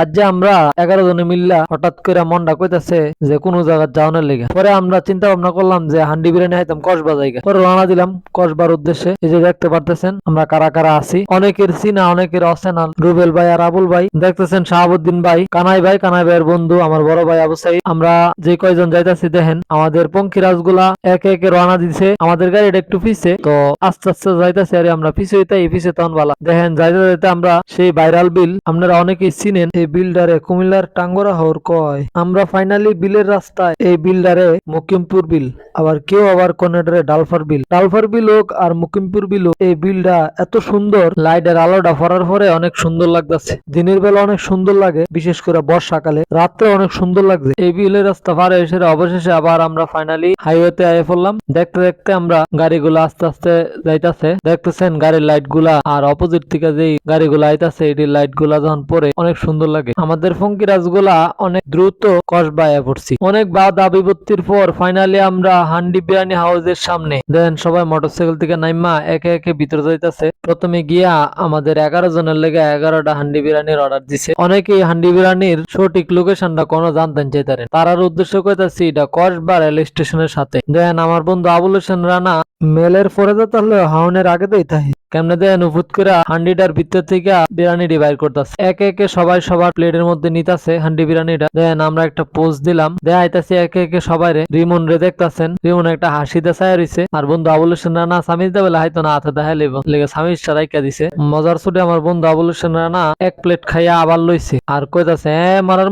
আজ যে আমরা এগারো জনে মিল্লা হঠাৎ করে মনটা কইতাছে যে কোনো জায়গা যাওয়ানোর লেগে। পরে আমরা চিন্তা ভাবনা করলাম যে হান্ডি বিরিয়ানি খাইতাম কসবা জায়গা পরে রওনা দিলাম কসবার উদ্দেশ্যে। এই যে দেখতে পারতেছেন, আমরা কারা কারা আছি। অনেকের চিনা, অনেকের অচেনা রুবেল ভাই আর আবুল ভাই। দেখতেছেন শাহাবুদ্দিন ভাই। কানাই ভাই, কানাই ভাইয়ের বন্ধু, আমার বড় ভাই আবু সাইদ। আমরা যে কয়জন যাইতাছি, দেখেন, আমাদের পঙ্খিরাজগুলা একে একে রওনা দিছে। আমাদের গাড়িটা একটু পিছে, তো আস্তে আস্তে যাইতাছি আরে আমরা পিছে হইতে এই পিছে তখন বালা দেখেন, যাইতে যাইতে আমরা সেই ভাইরাল বিল আপনারা অনেকেই চিনেন এই বিলডারে কুমিল্লার টাঙ্গরা হওয়ার কয়, আমরা ফাইনালি বিলের রাস্তায় এই বিল্ডারে মুকিমপুর বিল, আবার কেউ আবার কোনেডারে ডালফার বিল। ডালফার বিল হোক আর মুকিমপুর বিল হোক, এই বিলটা এত সুন্দর, লাইটের আলোটা ফরার পরে অনেক সুন্দর লাগতেছে। দিনের বেলা অনেক সুন্দর লাগে, বিশেষ করে বর্ষাকালে, রাত্রে অনেক সুন্দর লাগছে। এই বিলের রাস্তা পারে এসে অবশেষে আবার আমরা ফাইনালি হাইওয়েতে আয়ে পড়লাম। দেখতে দেখতে আমরা গাড়িগুলো আস্তে আস্তে যাইতাছে। দেখতেছেন গাড়ির লাইটগুলা আর অপোজিট থেকে যেই গাড়িগুলো আইতাছে এটি লাইটগুলা যখন পরে অনেক সুন্দর লাগে আমাদের ফঙ্কি রাজগুলা অনেক দ্রুত কসবায় পড়ছি। অনেক বাদ বিপত্তির পর ফাইনালি আমরা হান্ডি বিরিয়ানি হাউসের সামনে। দেন সবাই মোটরসাইকেল থেকে নাইমা একে একে ভিতরে যাইতাছে। প্রথমে গিয়া আমাদের এগারো জনের লেগে এগারোটা হান্ডি বিরিয়ানির অর্ডার দিছে। অনেকেই হান্ডি বিরিয়ানির সঠিক লোকেশনটা কোনো জানতেন চাইতারেন। তারার উদ্দেশ্য কইতাছি, এটা কসবা রেল স্টেশনের সাথে। দেন আমার বন্ধু আবুল হোসেন রানা মেলের পরে তো তাহলে হাউনের আগে দেই তাই কেমনে দেন উফুত করে হান্ডিটার ভিতর থেকে বিরিয়ানি বাইর করতেছে। একে একে সবাই সবার প্লেটের মধ্যে নিতেছে হান্ডি বিরিয়ানিটা। দেন আমরা একটা পোজ দিলাম। দেখাইতাছি একে একে সবাই রে রিমন রে দেখতাছেন। রিমন একটা হাসি চায় রইছে। আর বন্ধু আবুল হোসেন রানা সামিজ দেবে হাইতো না, হাতে দেখা লেগে সামিজ সারাইকা দিছে। মজার ছুটে আমার বন্ধু আবুল রানা এক প্লেট খাইয়া আবার লইছে। আর কইতাছে, এ, মারার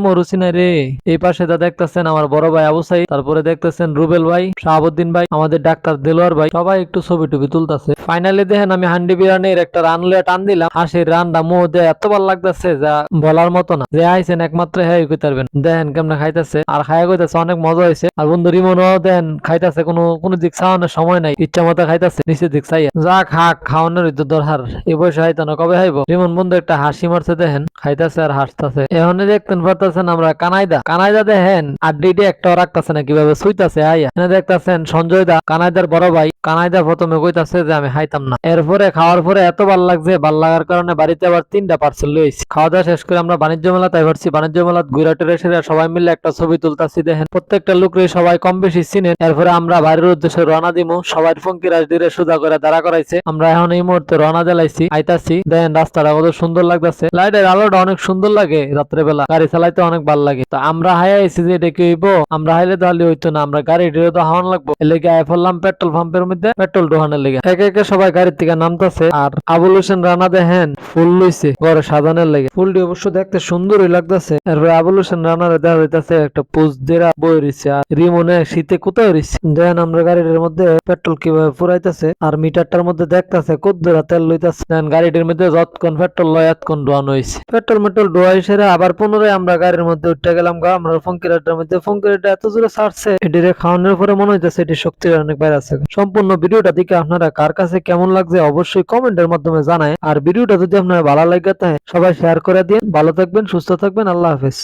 রে। এই পাশে দেখতাছেন আমার বড় ভাই আবু সাইদ, তারপরে দেখতেছেন রুবেল ভাই, শাহাবুদ্দিন ভাই, আমাদের ডাক্তার দেলোয়ার ভাই, সবাই একটু ছবি টবি তুলতাছে। ফাইনালি দেখেন আমি হান্ডি বিরিয়ানির একটা রান লয়ে টান দিলাম। হাসির রানটা মুহ দিয়ে এত ভালো লাগতেছে যা বলার মতো না। যে আইছেন একমাত্র হ্যাঁ কইতে পারবেন দেখেন কেমনে খাইতেছে। আর খাইয়া কইতেছে অনেক মজা হয়েছে আর বন্ধু রিমনও দেন খাইতেছে কোনো কোনো দিক চাওয়ানোর সময় নাই। ইচ্ছা মতো খাইতেছে, নিচের দিক চাইয়া যা খাক, খাওয়ানোর তো দরকার এ বয়সে হয়তো না, কবে খাইবো রিমন বন্ধু একটা হাসি মারছে, দেখেন। খাইতেছে আর হাসতেছে। এখন দেখতেন পারতেছেন আমরা কানাইদা। কানাইদা দেখেন আড্ডিটি একটা রাখতেছে না, কীভাবে শুইতাছে আইয়া এনে দেখতেছেন সঞ্জয় দা, কানাইদার বড় ভাই। কানাইদা প্রথমে কইতাছে যে, আমি খাইতাম না। এরপরে খাওয়ার পরে এত ভালো লাগছে, ভালো লাগার কারণে বাড়িতে আবার তিনটা পার্সেল লইছি খাওয়া দাওয়া শেষ করে আমরা বাণিজ্য মেলা তাই ভাবছি, বাণিজ্য মেলা গুইরাটের এসে সবাই মিলে একটা ছবি তুলতাছি, দেখেন। প্রত্যেকটা লোকরে সবাই কম বেশি চিনেন। এরপরে আমরা বাইরের উদ্দেশ্যে রওনা দিমু। সবাই ফঙ্কি রাজদিরে সুদা করে দাঁড়া করাইছে। আমরা এখন এই মুহূর্তে রওনা দিলাইছি, আইতাছি। দেখেন রাস্তাটা কত সুন্দর লাগতেছে। লাইটের আলোটা অনেক সুন্দর লাগে রাত্রে বেলা গাড়ি চালাইতে অনেক ভালো লাগে। তো আমরা হাইয়া আইছি যে এটা কি হইব? আমরা হাইলে তাহলে হইতো না, আমরা গাড়ি ঢেলে তো হাওয়ান লাগবো। এলাকে আয় পড়লাম পেট্রোল পাম্পের মধ্যে। পেট্রোল ঢোহানোর লেগে। একে একে সবাই গাড়ির থেকে নামতাছে। আর আবুল হোসেন রানা দেখেন, ফুল লইছে ঘরে সাজানোর লেগে। ফুলটি অবশ্য দেখতে সুন্দরই লাগতেছে। এরপরে আবুল হোসেন রানার দেখা যাইতাছে একটা পোজ দেরা বই রইছে আর রিমনে শীতে কোথায় রইছে। দেখেন আমরা গাড়িটার মধ্যে পেট্রোল কীভাবে ফুরাইতেছে আর মিটারটার মধ্যে দেখতাছে কত দূরা তেল লইতাছে গাড়িটির মধ্যে যতক্ষণ পেট্রোল লয় এতক্ষণ ডোয়ানো হয়েছে পেট্রোল মেট্রোল ডোয়াই সেরে আবার পুনরায় আমরা গাড়ির মধ্যে উঠে গেলাম গা, আমরা ফঙ্কিরাটার মধ্যে। ফঙ্কিরাটা এত জোরে ছাড়ছে এটিরে খাওয়ানোর পরে মনে হইতেছে এটি শক্তির অনেক বাইরে আছে। সম্পূর্ণ ভিডিওটা দেখে আপনারা কার কাছে কেমন লাগছে অবশ্যই কমেন্টের মাধ্যমে জানায়। আর ভিডিওটা যদি আপনার ভালো লাগে সবাই শেয়ার করে দিন ভালো থাকবেন, সুস্থ থাকবেন, আল্লাহ হাফেজ।